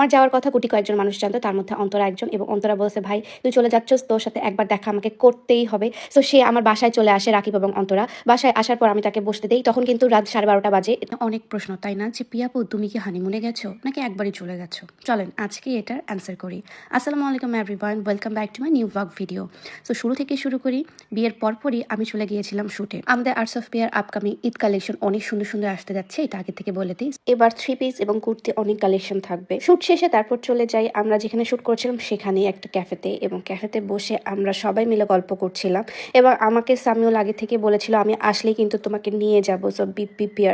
আমার যাওয়ার কথা গুটি কয়েকজন মানুষ জানতো তার মধ্যে অন্তরা একজন এবং অন্তরা বলছে ভাই তুই চলে যাচ্ছস তোর সাথে একবার দেখা আমাকে করতেই হবে। তো সে আমার বাসায় চলে আসে রাকিব এবং অন্তরা। বাসায় আসার পর আমি তাকে বসতে দিই তখন কিন্তু রাত সাড়ে বারোটা বাজে। অনেক প্রশ্ন তাই না? যে পিয়াপু তুমি কি হানিমুনে গেছো? নাকি একবারই চলে গেছো? চলেন আজকে এটার অ্যান্সার করি। আসসালামু আলাইকুম everyone welcome back to my new vlog video তো শুরু থেকে শুরু করি বিয়ের পরপরই আমি চলে গিয়েছিলাম শুটে আমাদের arts of bear upcoming Eid collection অনেক সুন্দর সুন্দর আসতে যাচ্ছে এটা আগে থেকে বলে দিই। এবার থ্রি পিস এবং কুর্তি অনেক কালেকশন থাকবে। শুট শেষে তারপর চলে যাই। আমরা যেখানে শুট করছিলাম সেখানেই একটা ক্যাফেতে এবং ক্যাফেতে বসে আমরা সবাই মিলে গল্প করছিলাম এবং আমাকে সামিউল আগে থেকে বলেছিল, আমি আসলেই কিন্তু তোমাকে নিয়ে যাব। সো বি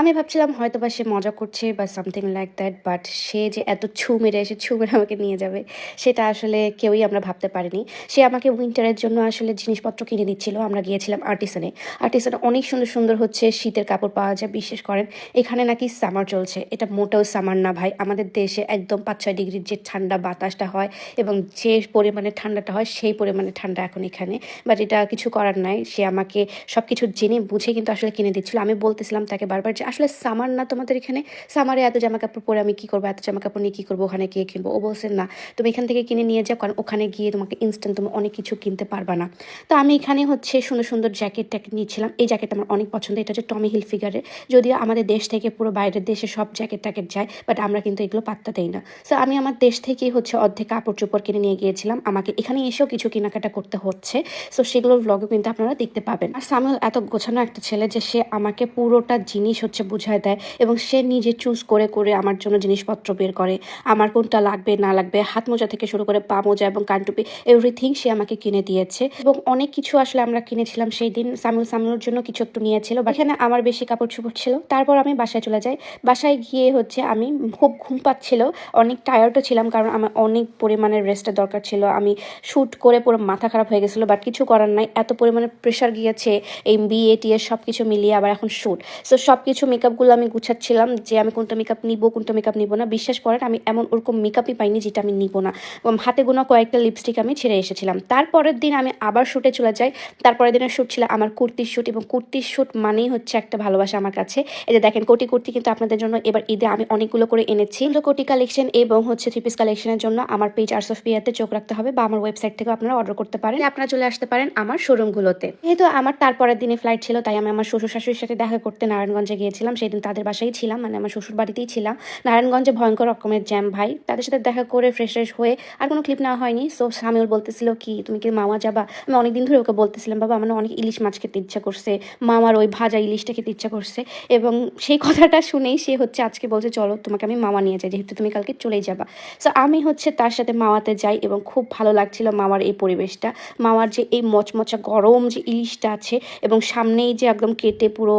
আমি ভাবছিলাম হয়তো বা সে মজা করছে বা সামথিং লাইক দ্যাট বাট সে যে এত ছু মেরে এসে ছু মেরে আমাকে নিয়ে যাবে, সেটা আসলে কেউই আমরা ভাবতে পারিনি। সে আমাকে উইন্টারের জন্য আসলে জিনিসপত্র কিনে দিচ্ছিল। আমরা গিয়েছিলাম আর্টিসানে আর্টিসানে অনেক সুন্দর সুন্দর হচ্ছে শীতের কাপড় পাওয়া যায়, বিশেষ করেন এখানে নাকি সামার চলছে। এটা মোটেও সামার না ভাই, আমাদের দেশে একদম পাঁচ ছয় ডিগ্রির যে ঠান্ডা বাতাসটা হয় এবং যে পরিমাণে ঠান্ডাটা হয় সেই পরিমাণে ঠান্ডা এখন এখানে। বাট এটা কিছু করার নাই। সে আমাকে সব কিছু জেনে বুঝে কিন্তু আসলে কিনে দিচ্ছিল। আমি বলতেছিলাম তাকে বারবার যে, আসলে সামার না তোমাদের এখানে? সামারে এত জামা কাপড় পরে আমি কী করব? এত জামা কাপড় নিয়ে কী করব? ওখানে গিয়ে কিনবো? ও বলছে, না, তুমি এখান থেকে কিনে নিয়ে যাও কারণ ওখানে গিয়ে তোমাকে ইনস্ট্যান্ট তুমি অনেক কিছু কিনতে পারবা না। তো আমি এখানে হচ্ছে সুন্দর সুন্দর জ্যাকেট ট্যাকেট নিয়েছিলাম এই জ্যাকেট আমার অনেক পছন্দ। এটা হচ্ছে টমি হিল ফিগারের যদিও আমাদের দেশ থেকে পুরো বাইরের দেশে সব জ্যাকেট ট্যাকেট যায় বাট আমরা কিন্তু এগুলো পাত্তা দেই না। সো আমি আমার দেশ থেকেই হচ্ছে অর্ধেক কাপড় চোপড় কিনে নিয়ে গিয়েছিলাম। আমাকে এখানে এসেও কিছু কেনাকাটা করতে হচ্ছে। সো সেগুলোর ব্লগে কিন্তু আপনারা দেখতে পাবেন। আর সামিউল এত গোছানো একটা ছেলে যে সে আমাকে পুরোটা জিনিস হচ্ছে বুঝায় দেয় এবং সে নিজে চুজ করে করে আমার জন্য জিনিসপত্র বের করে। আমার কোনটা লাগবে, না লাগবে, হাত মোজা থেকে শুরু করে পা মোজা এবং কানটুপি এভরিথিং সে আমাকে কিনে দিয়েছে। এবং অনেক কিছু আসলে আমরা কিনেছিলাম সেই দিন। সামিউল সামিউলের জন্য কিছু একটু নিয়েছিল। বা এখানে আমার বেশি কাপড় চোপড় ছিল। তারপর আমি বাসায় চলে যাই। বাসায় গিয়ে হচ্ছে আমি খুব ঘুম পাচ্ছিল। অনেক টায়ার্ডও ছিলাম কারণ আমার অনেক পরিমাণের রেস্টের দরকার ছিল। আমি শ্যুট করে পুরো মাথা খারাপ হয়ে গেছিল বাট কিছু করার নাই। এত পরিমাণে প্রেশার গিয়েছে, এই বিয়ে টিয়ে সব কিছু মিলিয়ে আবার এখন শ্যুট সো সব কিছু মেকআপগুলো আমি গুছাচ্ছিলাম যে আমি কোনটা মেকআপ নিবো, কোনটা মেকআপ নিবো না। বিশ্বাস করেন, আমি এমন ওরকম মেকআপই পাইনি যেটা আমি নিবো না। এবং হাতে গোনা কয়েকটা লিপস্টিক আমি ছেড়ে এসেছিলাম। তারপরের দিন আমি আবার শ্যুটে চলে যাই। তারপরের দিনের শ্যুট ছিল আমার কুর্তির শ্যুট এবং কুর্তির শ্যুট মানেই হচ্ছে একটা ভালোবাসা আমার কাছে। এই যে দেখেন, কোটি কুর্তি কিন্তু আপনাদের জন্য এবার ঈদে আমি অনেকগুলো করে এনেছি। কোটি কালেকশন এবং হচ্ছে থ্রি পিস কালেকশনের জন্য আমার পেজ আর্টস অফ পিয়াতে চোখ রাখতে হবে বা আমার ওয়েবসাইট থেকে আপনারা অর্ডার করতে পারেন। আপনারা চলে আসতে পারেন আমার শোরুমগুলোতে যেহেতু আমার তারপরের দিনে ফ্লাইট ছিল, তাই আমি আমার শ্বশুর শাশুড়ির সাথে দেখা করতে নারায়ণগঞ্জে গিয়েছিলাম। সেই দিন তাদের বাসায় ছিলাম মানে আমার শ্বশুর বাড়িতেই ছিলাম। নারায়ণগঞ্জে ভয়ঙ্কর রকমের জ্যাম ভাই। তাদের সাথে দেখা করে ফ্রেশ ফ্রেশ হয়ে আর কোনো ক্লিপ নেওয়া হয়নি। সো সামিউল বলতেছিল, কি, তুমি কি মামা যাবা? আমি অনেকদিন ধরে ওকে বলতেছিলাম, বাবা, আমার অনেক ইলিশ মাছ খেতে ইচ্ছা করছে। মামার ওই ভাজা ইলিশটা খেতে ইচ্ছা করছে। এবং সেই কথাটা শুনেই সে হচ্ছে আজকে বলছে, চলো, তোমাকে আমি মামা নিয়ে যাই। যেহেতু তুমি কালকে চলেই যাবা। সো আমি হচ্ছে তার সাথে মামাতে যাই এবং খুব ভালো লাগছিল মামার এই পরিবেশটা। মামার যে এই মচমচা গরম যে ইলিশটা আছে এবং সামনেই যে একদম কেটে পুরো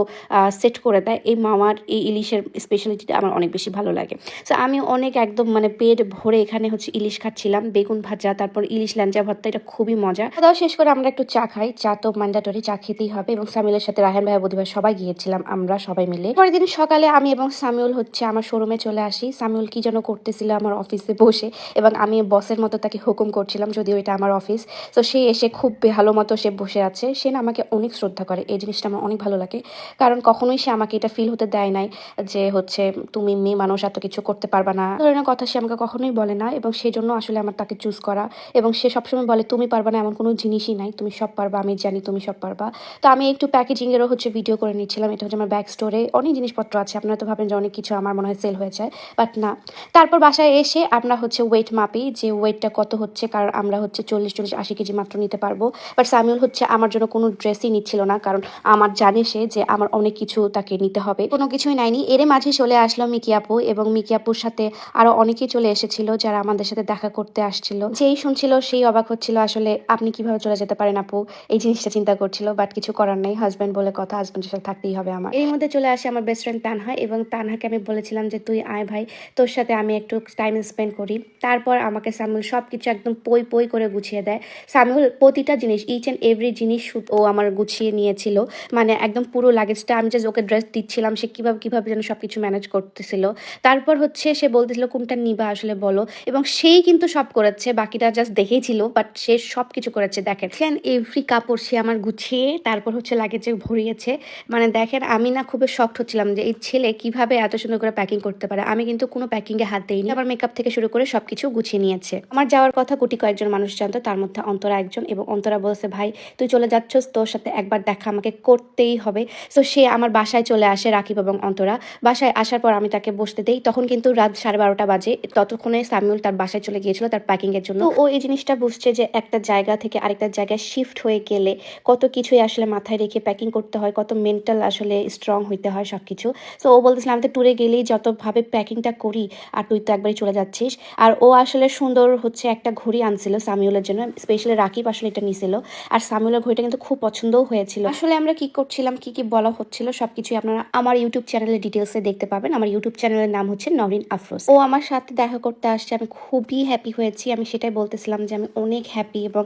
সেট করে দেয়, এই মামার এই ইলিশের স্পেশালিটিটা আমার অনেক বেশি ভালো লাগে। সো আমি অনেক একদম মানে পেট ভরে এখানে হচ্ছে ইলিশ খাচ্ছিলাম, বেগুন ভাজা, তারপর ইলিশ ল্যাঞ্জা ভর্তা, এটা খুবই মজা। খাওয়া শেষ করে আমরা একটু চা খাই, চা তো ম্যান্ডাটরি চা খেতেই হবে এবং সামিলের সাথে রাহেন ভাই বুধবার সবাই গিয়েছিলাম, আমরা সবাই মিলে। পরের দিন সকালে আমি এবং সামিউল হচ্ছে আমার শোরুমে চলে আসি। সামিউল কি যেন করতেছিল আমার অফিসে বসে এবং আমি বসের মতো তাকে হুকুম করছিলাম, যদিও এটা আমার অফিস তো সে এসে খুব ভালো মতো সে বসে আছে। সে না আমাকে অনেক শ্রদ্ধা করে। এই জিনিসটা আমার অনেক ভালো লাগে। কারণ কখনোই সে আমাকে এটা ফিল হতে দেয় নাই যে হচ্ছে তুমি মেয়ে মানুষ, এত কিছু করতে পারবা না। ধরনের কথা সে আমাকে কখনোই বলে না এবং সেই জন্য আসলে আমার তাকে চুজ করা এবং সে সবসময় বলে, তুমি পারবা না, এমন কোনো জিনিসই নাই। তুমি সব পারবা, আমি জানি তুমি সব পারবা। তো আমি একটু প্যাকেজিংয়েরও হচ্ছে ভিডিও করে নিচ্ছিলাম। এটা হচ্ছে আমার ব্যাগ স্টোরে অনেক জিনিসপত্র আছে। আপনারা তো ভাবেন যে অনেক কিছু আমার মনে হয় সেল হয়ে যায় বাট না। তারপর বাসায় এসে আমরা হচ্ছে ওয়েট মাপি যে ওয়েটটা কত হচ্ছে, কারণ আমরা হচ্ছে চল্লিশ চল্লিশ, আশি কেজি মাত্র নিতে পারব। বাট সামিউল হচ্ছে আমার জন্য কোনো ড্রেসই নিচ্ছিল না, কারণ আমার জানে সে যে আমার অনেক কিছু তাকে নিতে হবে। কোনো কিছুই নাইনি এর মাঝে চলে আসলো মিকি আপু এবং মিকি আপুর সাথে আরও অনেকেই চলে এসেছিল যারা আমাদের সাথে দেখা করতে আসছিল। যেই শুনছিল সেই অবাক হচ্ছিল, আসলে আপনি কীভাবে চলে যেতে পারেন আপু? এই জিনিসটা চিন্তা করছিল বাট কিছু করার নেই। হাজব্যান্ড বলে কথা হাজব্যান্ডের সাথে থাকতেই হবে আমার। এর মধ্যে চলে আসে আমার বেস্ট ফ্রেন্ড তানহা এবং তানহাকে আমি বলেছিলাম যে, তুই আয় ভাই, তোর সাথে আমি একটু টাইম স্পেন্ড করি, তারপর আমাকে সামিউল সব কিছু একদম পই পই করে গুছিয়ে দেয়। সামিউল প্রতিটা জিনিস ইচ অ্যান্ড এভরি জিনিস ও আমার গুছিয়ে নিয়েছিল। মানে একদম পুরো লাগেজটা আমি জাস্ট ওকে ড্রেস দিচ্ছিলাম, সে কীভাবে কীভাবে যেন সব কিছু ম্যানেজ করতেছিল। তারপর হচ্ছে সে বলতেছিল, কোনটা নিবা আসলে বলো? এবং সেই কিন্তু সব করেছে, বাকিটা জাস্ট দেখেই ছিল বাট সে সব কিছু করেছে, দেখেন। এভরি কাপড় সে আমার গুছিয়ে, তারপর হচ্ছে লাগেজে ভরিয়েছে। মানে দেখেন, আমি না খুবই শক্ট হচ্ছিলাম যে, এই ছেলে কীভাবে এত সুন্দর করে প্যাকিং করতে পারে? আমি কিন্তু কোনো প্যাকিংয়ে হাত দিইনি। আবার মেকআপ থেকে শুরু করে সবকিছু গুছিয়ে নিয়েছে। আমার যাওয়ার কথা গুটি কয়েকজন মানুষ জানতো, তার মধ্যে অন্তরা একজন এবং অন্তরা বলছে, ভাই, তুই চলে যাচ্ছস, তোর সাথে একবার দেখা আমাকে করতেই হবে। তো সে আমার বাসায় চলে আসে রাকিব এবং অন্তরা। বাসায় আসার পর আমি তাকে বসতে দেই। তখন কিন্তু রাত সাড়ে বারোটা বাজে। ততক্ষণে সামিউল তার বাসায় চলে গিয়েছিল তার প্যাকিংয়ের জন্য। ও এই জিনিসটা বুঝছে যে একটা জায়গা থেকে আরেকটা জায়গায় শিফট হয়ে গেলে কত কিছুই আসলে মাথায় রেখে প্যাকিং করতে হয়, কত মেন্টাল আসলে স্ট্রং হইতে হয় সব কিছু তো ও বলতেছিল, আমি তো ট্যুরে গেলেই যতভাবে প্যাকিংটা করি, আর তুই তো একবারই চলে যাচ্ছিস। আর ও আসলে সুন্দর হচ্ছে একটা ঘড়ি আনছিল সামিউলের জন্য স্পেশালি রাকিব আসলে এটা নিছিল। আর সামিউলের ঘড়িটা কিন্তু খুব পছন্দও হয়েছিল। আসলে আমরা কি করছিলাম, কি কি বলা হচ্ছিল সবকিছু আপনারা আমার ইউটিউব চ্যানেলে ডিটেলসে দেখতে পাবেন। আমার ইউটিউব চ্যানেলের নাম হচ্ছে নরিন আফরোজ। ও আমার সাথে দেখা করতে আসছে, আমি খুবই হ্যাপি হয়েছি। আমি সেটাই বলতেছিলাম যে আমি অনেক হ্যাপি এবং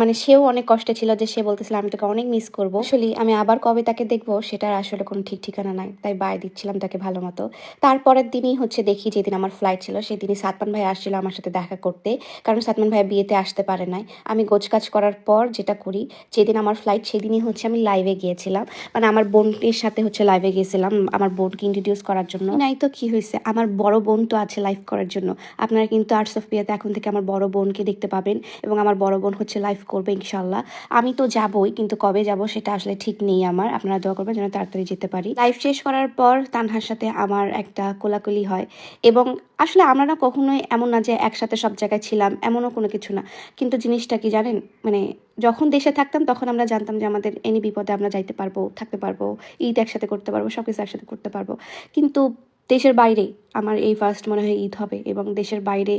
মানে সেও অনেক কষ্টে ছিল যে সে বলতেছিল, আমি তোকে অনেক মিস করব। আসলে আমি আবার কবে তাকে দেখব, সেটার আসলে কোনো ঠিক ঠিকানা নাই। তাই বাই দিচ্ছিলাম তাকে ভালো মতো। তারপরের দিনই হচ্ছে দেখি যেদিন আমার ফ্লাইট ছিল, সেদিনই সাতমান ভাই আসছিল আমার সাথে দেখা করতে। কারণ সাতমান ভাই বিয়েতে আসতে পারে নাই। আমি গোছ কাজ করার পর যেটা করি, যেদিন আমার ফ্লাইট সেদিনই হচ্ছে আমি লাইভে গিয়েছিলাম। মানে আমার বোনটির সাথে হচ্ছে লাইভে গিয়েছিলাম, আমার বোনকে ইন্ট্রোডিউস করার জন্য। নাই তো, কি হয়েছে? আমার বড় বোন তো আছে লাইভ করার জন্য। আপনারা কিন্তু আর্টস অফ বিয়েতে এখন থেকে আমার বড় বোনকে দেখতে পাবেন এবং আমার বড় বোন হচ্ছে লাইভ করবে ইনশাল্লাহ আমি তো যাবই, কিন্তু কবে যাব সেটা আসলে ঠিক নেই আমার। আপনারা দোয়া করবেন যেন তাড়াতাড়ি যেতে পারি। লাইভ শেষ করার পর তানহার সাথে আমার একটা কোলাকুলি হয় এবং আসলে আমরা না কখনোই এমন না যে একসাথে সব জায়গায় ছিলাম, এমনও কোনো কিছু না। কিন্তু জিনিসটা কি জানেন? মানে যখন দেশে থাকতাম তখন আমরা জানতাম যে আমাদের এনি বিপদে আমরা যাইতে পারব, থাকতে পারব, ঈদ একসাথে করতে পারব সব কিছু একসাথে করতে পারব। কিন্তু দেশের বাইরে আমার এই ফার্স্ট মনে হয় ঈদ হবে এবং দেশের বাইরে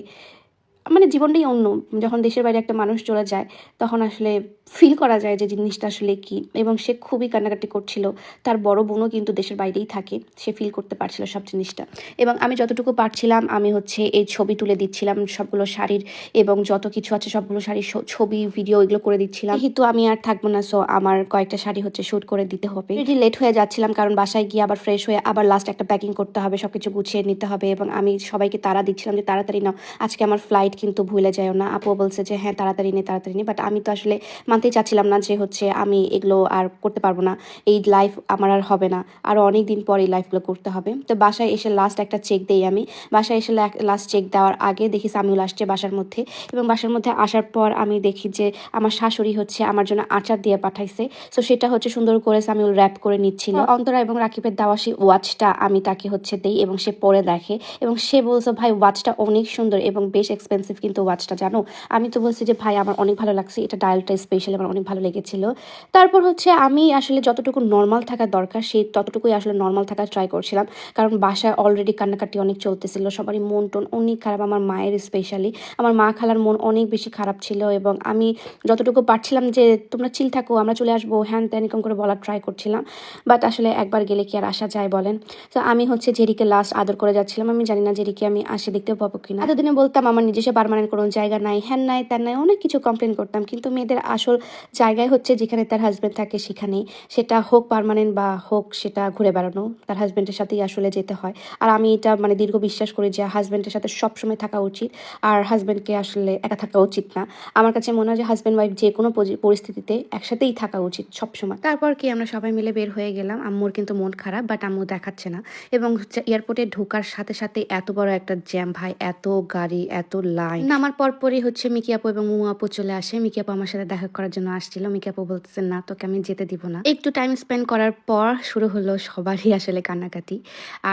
মানে জীবনটাই অন্য। যখন দেশের বাইরে একটা মানুষ চলে যায়, তখন আসলে ফিল করা যায় যে জিনিসটা আসলে কি। এবং সে খুবই কান্নাকাটি করছিল। তার বড় বোনও কিন্তু দেশের বাইরেই থাকে। সে ফিল করতে পারছিল সব জিনিসটা। এবং আমি যতটুকু পারছিলাম, আমি হচ্ছে এই ছবি তুলে দিচ্ছিলাম, সবগুলো শাড়ির এবং যত কিছু আছে সবগুলো শাড়ির ছবি ভিডিও এগুলো করে দিচ্ছিলাম। কিন্তু আমি আর থাকব না সো আমার কয়েকটা শাড়ি হচ্ছে শ্যুট করে দিতে হবে। রেডি লেট হয়ে যাচ্ছিলাম, কারণ বাসায় গিয়ে আবার ফ্রেশ হয়ে আবার লাস্ট একটা প্যাকিং করতে হবে, সবকিছু গুছিয়ে নিতে হবে। এবং আমি সবাইকে তারা দিচ্ছিলাম যে তাড়াতাড়ি নাও, আজকে আমার ফ্লাইট কিন্তু ভুলে যাও না। আপু বলছে যে হ্যাঁ তাড়াতাড়ি নে তাড়াতাড়ি নে। বাট আমি তো আসলে মানতেই চাচ্ছিলাম না যে হচ্ছে আমি এগুলো আর করতে পারব না। এই লাইফ আমার আর হবে না। আরও অনেক দিন পর এই লাইফগুলো করতে হবে। তো বাসায় এসে লাস্ট একটা চেক দেই আমি। বাসায় এসে লাস্ট চেক দেওয়ার আগে দেখি সামিউল আসছে বাসার মধ্যে। এবং বাসার মধ্যে আসার পর আমি দেখি যে আমার শাশুড়ি হচ্ছে আমার জন্য আচার দিয়ে পাঠাইছে। তো সেটা হচ্ছে সুন্দর করে সামিউল র্যাপ করে নিচ্ছিল। অন্তরা এবং রাকিবের দেওয়া সেই ওয়াচটা আমি তাকে হচ্ছে দেই এবং সে পরে দেখে। এবং সে বলছে ভাই ওয়াচটা অনেক সুন্দর এবং বেশ এক্সপেন্সিভ কিন্তু ওয়াচটা জানো? আমি তো বলছি যে, ভাই, আমার অনেক ভালো লাগছে। এটা ডায়ালটা স্পেশাল আমার অনেক ভালো লেগেছিল। তারপর হচ্ছে আমি আসলে যতটুকু নর্মাল থাকা দরকার সেই ততটুকুই আসলে নর্মাল থাকার ট্রাই করছিলাম। কারণ বাসায় অলরেডি কান্নাকাটি অনেক চলতেছিল, সবারই মন টন অনেক খারাপ, আমার মায়ের স্পেশালি আমার মা খালার মন অনেক বেশি খারাপ ছিল এবং আমি যতটুকু পারছিলাম যে, তোমরা চিল থাকো, আমরা চলে আসব। হ্যান ত্যান এরকম করে বলার ট্রাই করছিলাম। বাট আসলে একবার গেলে কি আর আসা যায় বলেন? তো আমি হচ্ছে জেরিকে লাস্ট আদর করে যাচ্ছিলাম। আমি জানি না জেরিকে আমি আসে দেখতে পাবো কিনা। এতদিনে বলতাম, আমার নিজস্ব পারমানেন্ট কোনো জায়গা নাই, হ্যান নাই, ত্যান নাই, অনেক কিছু কমপ্লেন করতাম। কিন্তু মেয়েদের আসল জায়গায় হচ্ছে যেখানে তার হাজব্যান্ড থাকে সেখানেই। সেটা হোক পারমানেন্ট বা হোক সেটা ঘুরে বেড়ানো, তার হাজব্যান্ডের সাথেই আসলে যেতে হয়। আর আমি এটা মানে দীর্ঘ বিশ্বাস করি যে হাজব্যান্ডের সাথে সবসময় থাকা উচিত। আর হাজব্যান্ডকে আসলে একা থাকা উচিত না। আমার কাছে মনে হয় যে হাজব্যান্ড ওয়াইফ যে কোনো পরিস্থিতিতে একসাথেই থাকা উচিত সবসময়। তারপর কি আমরা সবাই মিলে বের হয়ে গেলাম। আম্মুর কিন্তু মন খারাপ বাট আম্মু দেখাচ্ছে না। এবং এয়ারপোর্টে ঢোকার সাথে সাথে এত বড় একটা জ্যাম ভাই, এত গাড়ি, এত লাইন নামার পর পরই হচ্ছে মিকি আপু এবং মুমু আপু চলে আসে। মিকি আপু আমার সাথে দেখা করার জন্য আসছিল। মিকি আপু বলতেছে, না, তোকে আমি যেতে দিব না। একটু টাইম স্পেন্ড করার পর শুরু হলো সবারই আসলে কান্নাকাটি।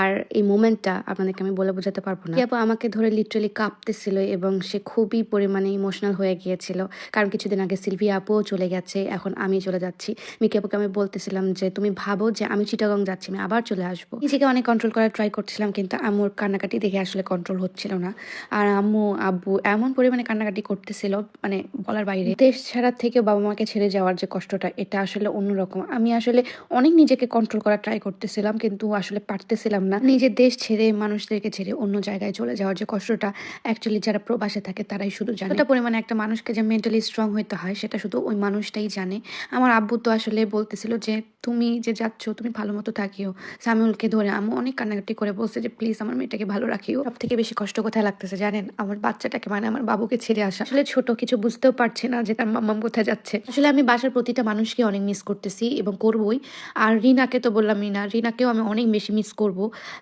আর এই মোমেন্টটা আপনাদেরকে আমি বলে বোঝাতে পারব না। আপু আমাকে ধরে লিটারালি কাঁপতেছিল এবং সে খুবই পরিমাণে ইমোশনাল হয়ে গিয়েছিল। কারণ কিছুদিন আগে সিলভিয়া আপুও চলে গেছে, এখন আমি চলে যাচ্ছি। মিকি আপুকে আমি বলতেছিলাম যে, তুমি ভাবো যে আমি চিটাগং যাচ্ছি, আমি আবার চলে আসব। নিজেকে অনেক কন্ট্রোল করার ট্রাই করছিলাম, কিন্তু আম্মুর কান্নাকাটি দেখে আসলে কন্ট্রোল হচ্ছিল না। আর আম্মু, আব্বু এমন পরিমাণে কান্নাকাটি করতেছিল মানে বলার বাইরে। দেশ ছাড়ার থেকে বাবা মাকে ছেড়ে যাওয়ার যে কষ্টটা, এটা আসলে অন্যরকম। আমি আসলে অনেক নিজেকে কন্ট্রোল করার ট্রাই করতেছিলাম, কিন্তু আসলে পারতেছিলাম না। নিজের দেশ ছেড়ে মানুষদেরকে ছেড়ে অন্য জায়গায় চলে যাওয়ার যে কষ্টটা অ্যাকচুয়ালি যারা প্রবাসে থাকে তারাই শুধু জানে। কতটা পরিমাণে একটা মানুষকে যে মেন্টালি স্ট্রং হইতে হয়, সেটা শুধু ওই মানুষটাই জানে। আমার আব্বু তো আসলে বলতেছিল যে তুমি যে যাচ্ছ, তুমি ভালো মতো থাকিও। সামিউলকে ধরে আমি অনেক কান্নাকাটি করে বলছে যে, প্লিজ আমার মেয়েটাকে ভালো রাখিও। সব থেকে বেশি কষ্ট কোথায় লাগতেছে জানেন? আমার বাচ্চাটাকে মানে আমার বাবুকে ছেড়ে আসা। আসলে ছোট কিছু বুঝতেও পারছে না যে তার মাম্মাম কোথায় যাচ্ছে। আসলে আমি বাসার প্রতিটা মানুষকে অনেক মিস করতেছি এবং করবই। আর রিনাকে তো বললাম রিনা রিনাকেও আমি অনেক বেশি মিস করব।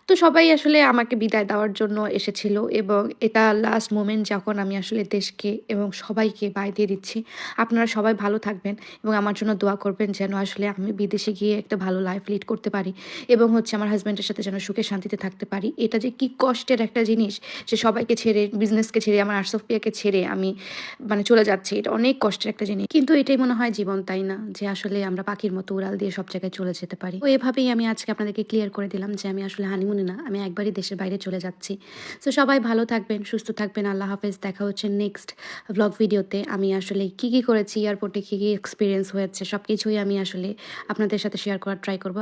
তো সবাই আসলে আমাকে বিদায় দেওয়ার জন্য এসেছিল এবং এটা লাস্ট মোমেন্ট যখন আমি আসলে দেশকে এবং সবাইকে বাই দিয়ে দিচ্ছি। আপনারা সবাই ভালো থাকবেন এবং আমার জন্য দোয়া করবেন যেন আসলে আমি বিদেশে গিয়ে একটা ভালো লাইফ লিড করতে পারি এবং হচ্ছে আমার হাজব্যান্ডের সাথে যেন সুখে শান্তিতে থাকতে পারি। এটা যে কি কষ্টের একটা জিনিস যে সবাইকে ছেড়ে বিজনেসকে ছেড়ে, আমার আর্টসফিয়াকে ছেড়ে আমি মানে চলে যাচ্ছি। এটা অনেক কষ্টের একটা জিনিস। কিন্তু এটাই মনে হয় জীবন তাই না? যে আসলে আমরা পাখির মতো উড়াল দিয়ে সব জায়গায় চলে যেতে পারি। তো এভাবেই আমি আজকে আপনাদেরকে ক্লিয়ার করে দিলাম যে আমি আসলে হানিমুনে না, আমি একবারই দেশের বাইরে চলে যাচ্ছি। তো সবাই ভালো থাকবেন, সুস্থ থাকবেন। আল্লাহ হাফেজ। দেখা হচ্ছে নেক্সট ব্লগ ভিডিওতে আমি আসলে কি কি করেছি এয়ারপোর্টে কী কী এক্সপিরিয়েন্স হয়েছে সব কিছুই আমি আসলে আপনাদের সাথে শেয়ার করার ট্রাই করব।